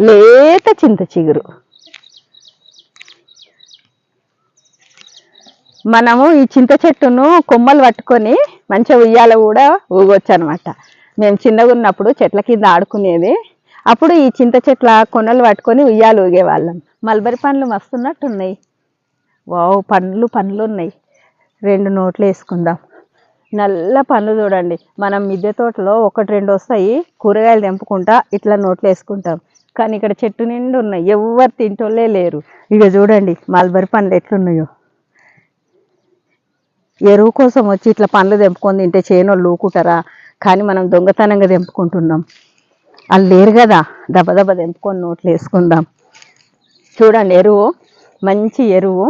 లేత చింత చిగురు. మనము ఈ చింత చెట్టును కొమ్మలు పట్టుకొని మంచిగా ఉయ్యాల కూడా ఊగొచ్చు అనమాట మేము చిన్నగా ఉన్నప్పుడు చెట్ల కింద ఆడుకునేది. అప్పుడు ఈ చింత చెట్ల కొనలు పట్టుకొని ఉయ్యాలు ఊగేవాళ్ళం. మల్బరీ పండ్లు మస్తున్నట్టు ఉన్నాయి వావ్ పండ్లు పండ్లు ఉన్నాయి రెండు నోట్లు వేసుకుందాం. నల్ల పండ్లు చూడండి. మనం మిద్దె తోటలో ఒకటి రెండు వస్తాయి. కూరగాయలు తెంపుకుంటా ఇట్లా నోట్లు వేసుకుంటాం. కానీ ఇక్కడ చెట్టు నిండు ఉన్నాయి. ఎవరు తింటోళ్ళే లేరు. ఇక చూడండి మల్బరీ పండ్లు ఎట్లున్నాయో. ఎరువు కోసం వచ్చి ఇట్లా పండ్లు తెంపుకొని తింటే చేనోళ్ళు ఊకుంటారా? కానీ మనం దొంగతనంగా తెంపుకుంటున్నాం. వాళ్ళు లేరు కదా. దెబ్బ దెబ్బ తెంపుకొని నోట్లు వేసుకుందాం. చూడండి ఎరువు. మంచి ఎరువు.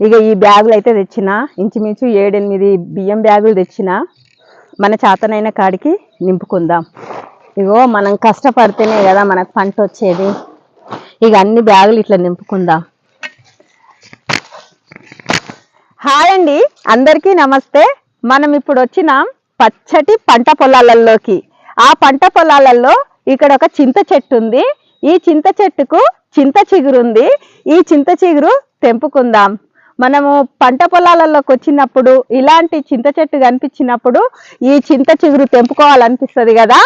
ఇక ఈ బ్యాగులు అయితే తెచ్చిన ఇంచుమించు ఏడెనిమిది బియ్యం బ్యాగులు తెచ్చిన మన చేతనైన కాడికి నింపుకుందాం. ఇగో మనం కష్టపడితేనే కదా మనకు పంట వచ్చేది. ఇక అన్ని బ్యాగులు ఇట్లా నింపుకుందాం. హాయ్ అండి అందరికీ నమస్తే. మనం ఇప్పుడు వచ్చినాం పచ్చటి పంట పొలాలలోకి. ఆ పంట పొలాలలో ఇక్కడ ఒక చింత చెట్టు ఉంది. ఈ చింత చెట్టుకు చింత చిగురు ఉంది. ఈ చింత చిగురు తెంపుకుందాం. మనము పంట పొలాలలోకి వచ్చినప్పుడు ఇలాంటి చింత చెట్టు కనిపించినప్పుడు ఈ చింత చిగురు తెంపుకోవాలనిపిస్తుంది కదా.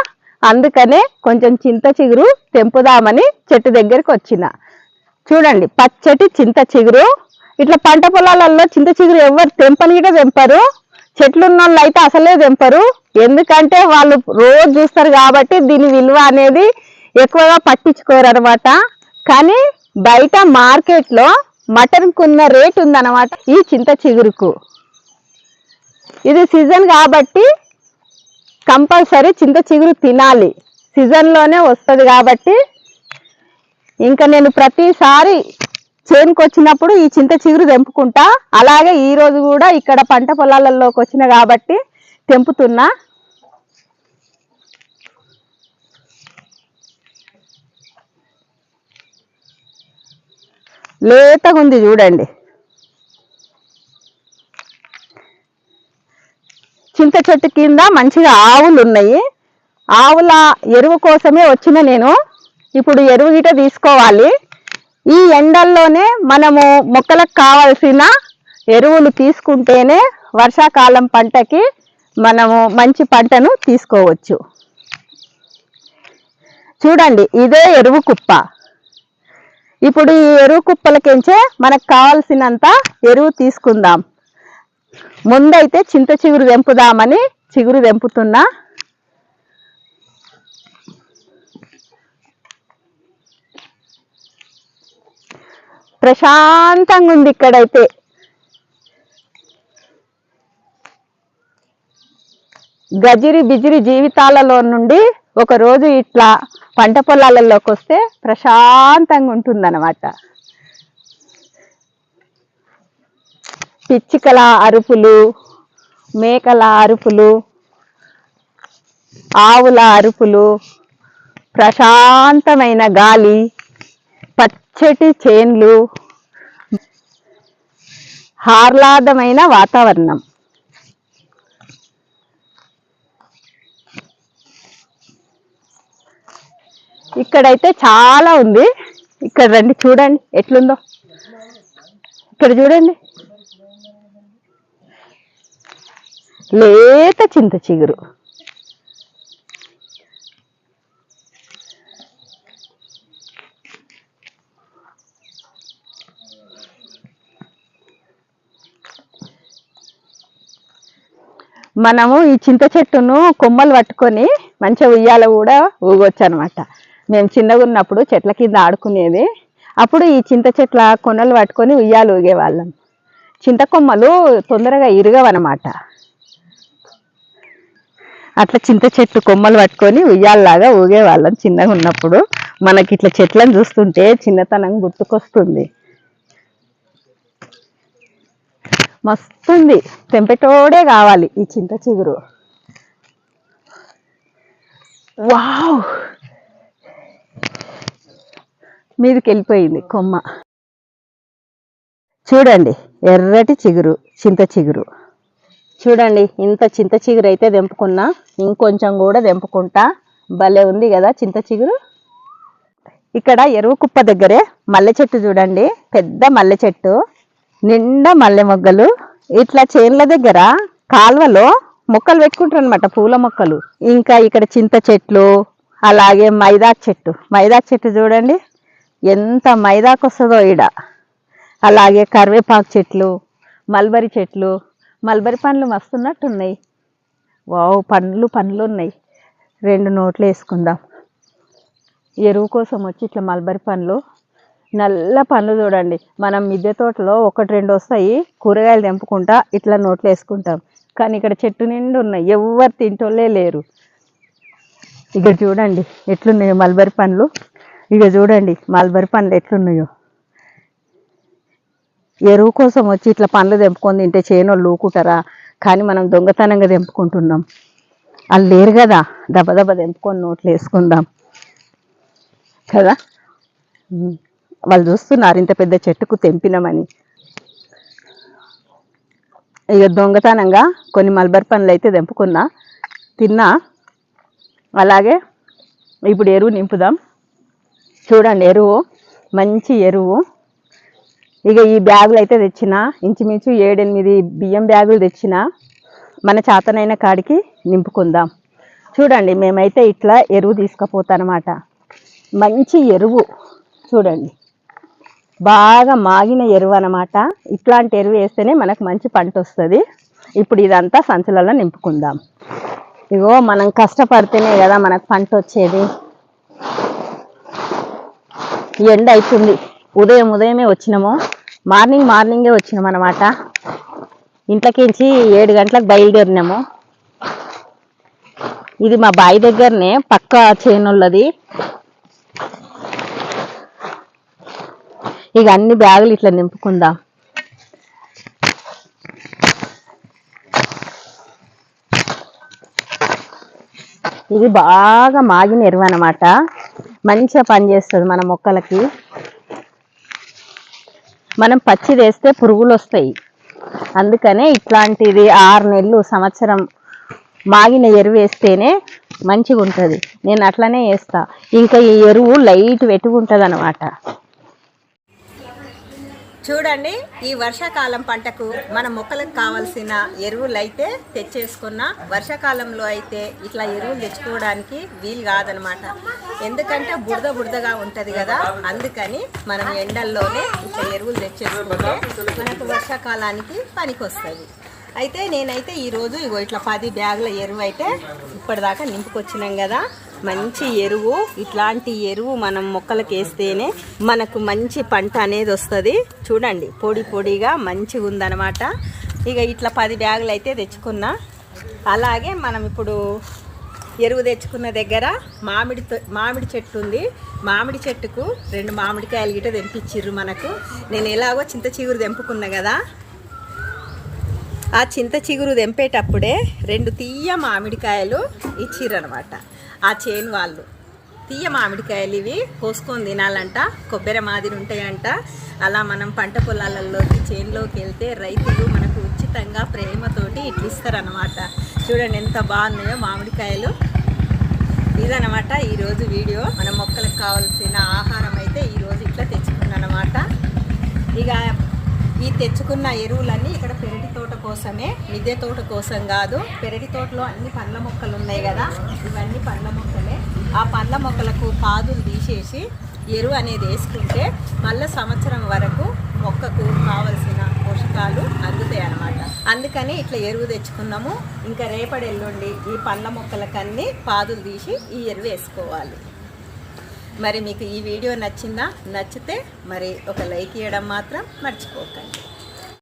అందుకనే కొంచెం చింత చిగురు తెంపుదామని చెట్టు దగ్గరికి వచ్చిన. చూడండి పచ్చటి చింత చిగురు. ఇట్లా పంట పొలాలలో చింత చిగురు ఎవరు తెంపనిగా తెంపరు. చెట్లు ఉన్న వాళ్ళు అయితే అసలే తెంపరు. ఎందుకంటే వాళ్ళు రోజు చూస్తారు కాబట్టి దీని విలువ అనేది ఎక్కువగా పట్టించుకోరు అనమాట కానీ బయట మార్కెట్లో మటన్కు ఉన్న రేట్ ఉందన్నమాట ఈ చింత చిగురుకు. ఇది సీజన్ కాబట్టి కంపల్సరీ చింత చిగురు తినాలి. సీజన్లోనే వస్తుంది కాబట్టి ఇంకా నేను ప్రతిసారి చేనుకు వచ్చినప్పుడు ఈ చింత చిగురు తెంపుకుంటా. అలాగే ఈరోజు కూడా ఇక్కడ పంట పొలాలలోకి వచ్చిన కాబట్టి తెంపుతున్నా. లేతగా ఉంది చూడండి. చింత చెట్టు కింద మంచిగా ఆవులు ఉన్నాయి ఆవుల ఎరువు కోసమే వచ్చిన నేను. ఇప్పుడు ఎరువు గిట తీసుకోవాలి. ఈ ఎండల్లోనే మనము మొక్కలకు కావాల్సిన ఎరువులు తీసుకుంటేనే వర్షాకాలం పంటకి మనము మంచి పంటను తీసుకోవచ్చు. చూడండి ఇదే ఎరువు కుప్ప. ఇప్పుడు ఈ ఎరువు కుప్పలకించే మనకు కావాల్సినంత ఎరువు తీసుకుందాం. ముందైతే చింత చిగురు తెంపుదామని చిగురు తెంపుతున్నా ప్రశాంతంగా ఉంది ఇక్కడైతే. గజిరి బిజిరి జీవితాలలో నుండి ఒకరోజు ఇట్లా పంట పొలాలలోకి వస్తే ప్రశాంతంగా ఉంటుందన్నమాట. పిచ్చికల అరుపులు మేకల అరుపులు ఆవుల అరుపులు ప్రశాంతమైన గాలి పచ్చటి చేన్లు ఆహ్లాదమైన వాతావరణం. ఇక్కడైతే చాలా ఉంది. ఇక్కడ రండి చూడండి ఎట్లుందో. ఇక్కడ చూడండి. లేత చింత చిగురు. మనము ఈ చింత చెట్టును కొమ్మలు పట్టుకొని మంచిగా ఉయ్యాల కూడా ఊగొచ్చు అనమాట మేము చిన్నగా ఉన్నప్పుడు చెట్ల కింద ఆడుకునేది. అప్పుడు ఈ చింత చెట్ల కొనలు పట్టుకొని ఉయ్యాలు ఊగేవాళ్ళం. చింత కొమ్మలు తొందరగా ఇరగవన్నమాట. అట్లా చింత చెట్టు కొమ్మలు పట్టుకొని ఉయ్యాలలాగా ఊగేవాళ్ళం చిన్నగా ఉన్నప్పుడు. మనకి ఇట్లా చెట్లను చూస్తుంటే చిన్నతనం గుర్తుకొస్తుంది. మస్తుంది. తెంపెటోడే కావాలి ఈ చింత చిగురు. వావ్! మీదకి వెళ్ళిపోయింది కొమ్మ. చూడండి ఎర్రటి చిగురు చింత చిగురు. చూడండి ఇంత చింత చిగురు అయితే తెంపుకున్నా ఇంకొంచెం కూడా తెంపుకుంటా. భలే ఉంది కదా చింత చిగురు. ఇక్కడ ఎరువు కుప్ప దగ్గరే మల్లె చెట్టు చూడండి పెద్ద మల్లె చెట్టు నిండా మల్లె మొగ్గలు. ఇట్లా చేన్ల దగ్గర కాల్వలో మొక్కలు పెట్టుకుంటారు అనమాట పూల మొక్కలు. ఇంకా ఇక్కడ చింత చెట్లు అలాగే మైదాకు చెట్టు. మైదాకు చెట్టు చూడండి ఎంత మైదాకు వస్తుందో ఈడ. అలాగే కరివేపాకు చెట్లు మల్బరీ చెట్లు మల్బరీ పండ్లు మస్తున్నట్టున్నాయి. వావ్ పండ్లు పండ్లు ఉన్నాయి రెండు నోట్లు వేసుకుందాం. ఎరువు కోసం వచ్చి ఇట్లా మల్బరీ పండ్లు. నల్ల పండ్లు చూడండి. మనం మిద్దె తోటలో ఒకటి రెండు వస్తాయి. కూరగాయలు తెంపుకుంటా ఇట్లా నోట్లు వేసుకుంటాం. కానీ ఇక్కడ చెట్టు నిండు ఉన్నాయి. ఎవరు తింటోళ్ళే లేరు. ఇక చూడండి ఎట్లున్నాయో మల్బరీ పండ్లు. ఇక చూడండి మల్బరీ పండ్లు ఎట్లున్నాయో. ఎరువు కోసం వచ్చి ఇట్లా పండ్లు తెంపుకొని తింటే చేనోళ్ళు ఊకుంటారా కానీ మనం దొంగతనంగా తెంపుకుంటున్నాం. వాళ్ళు లేరు కదా. దెబ్బ దెబ్బ తెంపుకొని నోట్లు వేసుకుందాం. కదా? వాళ్ళు చూస్తున్నారు ఇంత పెద్ద చెట్టుకు తెంపినామని. ఇక దొంగతనంగా కొన్ని మల్బర్ పండ్లు అయితే తెంపుకున్నా. తిన్నా. అలాగే ఇప్పుడు ఎరువు నింపుదాం. చూడండి ఎరువు. మంచి ఎరువు. ఇక ఈ బ్యాగులు అయితే తెచ్చిన ఇంచుమించు ఏడెనిమిది బియ్యం బ్యాగులు తెచ్చిన మన చేతనైన కాడికి నింపుకుందాం. చూడండి మేమైతే ఇట్లా ఎరువు తీసుకుపోతానమాట. మంచి ఎరువు చూడండి. బాగా మాగిన ఎరువు అనమాట. ఇట్లాంటి ఎరువు వేస్తేనే మనకు మంచి పంట వస్తుంది ఇప్పుడు ఇదంతా సంచులలో నింపుకుందాం. ఇగో మనం కష్టపడితేనే కదా మనకు పంట వచ్చేది ఎండ అవుతుంది ఉదయం ఉదయమే వచ్చినాము మార్నింగ్ మార్నింగే వచ్చినాం అనమాట ఇంట్లోకించి ఏడు గంటలకు బయలుదేరినాము. ఇది మా బావి దగ్గరనే పక్క చేనున్నది ఇక అన్ని బ్యాగులు ఇట్లా నింపుకుందాం. ఇది బాగా మాగిన ఎరువు అనమాట మంచిగా పనిచేస్తుంది మన మొక్కలకి. మనం పచ్చి వేస్తే పురుగులు వస్తాయి అందుకనే ఇట్లాంటిది ఆరు నెలలు సంవత్సరం మాగిన ఎరువు వేస్తేనే మంచిగా ఉంటుంది నేను అట్లనే వేస్తా. ఇంకా ఈ ఎరువు లైట్ వెట్టుకుంటుంది అనమాట చూడండి ఈ వర్షాకాలం పంటకు మన మొక్కలకు కావలసిన ఎరువులు అయితే తెచ్చేసుకున్న వర్షాకాలంలో అయితే ఇట్లా ఎరువులు తెచ్చుకోవడానికి వీలు కాదనమాట. ఎందుకంటే బురద బురదగా ఉంటుంది కదా అందుకని మనం ఎండల్లోనే ఇట్లా ఎరువులు తెచ్చేసుకుంటే మనకు వర్షాకాలానికి పనికొస్తుంది. అయితే నేనైతే ఈరోజు ఇగో ఇట్లా పది బ్యాగుల ఎరువు అయితే ఇప్పటిదాకా నింపుకొచ్చినాం కదా. మంచి ఎరువు ఇట్లాంటి ఎరువు మనం మొక్కలకు వేస్తేనే మనకు మంచి పంట అనేది వస్తుంది. చూడండి పొడి పొడిగా మంచిగా ఉందన్నమాట. ఇక ఇట్లా పది బ్యాగులు అయితే తెచ్చుకున్నా. అలాగే మనం ఇప్పుడు ఎరువు తెచ్చుకున్న దగ్గర మామిడి మామిడి చెట్టు ఉంది. మామిడి చెట్టుకు రెండు మామిడికాయలు గిట్ట తెంపించిర్రు మనకు. నేను ఎలాగో చింత చిగురు తెంపుకున్నా కదా. ఆ చింత చిగురు తెంపేటప్పుడే రెండు తీయ మామిడికాయలు ఇచ్చిర్రనమాట ఆ చేను వాళ్ళు. తీయ మామిడికాయలు ఇవి కోసుకొని తినాలంట కొబ్బరి మాదిరి ఉంటాయంట. అలా మనం పంట పొలాలలోకి చేనులోకి వెళ్తే రైతులు మనకు ఉచితంగా ప్రేమతోటి ఇట్లు ఇస్తారనమాట చూడండి ఎంత బాగున్నాయో మామిడికాయలు. ఇదనమాట ఈరోజు వీడియో. మన మొక్కలకు కావాల్సిన ఆహారం అయితే ఈరోజు ఇట్లా తెచ్చుకున్నానమాట ఇక ఈ తెచ్చుకున్న ఎరువులన్నీ ఇక్కడ పెరటి తోట కోసమే. మిద్దె తోట కోసం కాదు పెరటి తోటలో అన్ని పండ్ల మొక్కలు ఉన్నాయి కదా. ఇవన్నీ పండ్ల మొక్కలే. ఆ పండ్ల మొక్కలకు పాదులు తీసేసి ఎరువు అనేది వేసుకుంటే మళ్ళీ సంవత్సరం వరకు మొక్కకు కావలసిన పోషకాలు అందుతాయి అన్నమాట. అందుకని ఇట్లా ఎరువు తెచ్చుకున్నాము. ఇంకా రేపటి ఎల్లుండి ఈ పండ్ల మొక్కలకన్నీ పాదులు తీసి ఈ ఎరువు వేసుకోవాలి. మరి మీకు ఈ వీడియో నచ్చిందా? నచ్చితే మరి ఒక లైక్ ఇవ్వడం మాత్రం మర్చిపోకండి.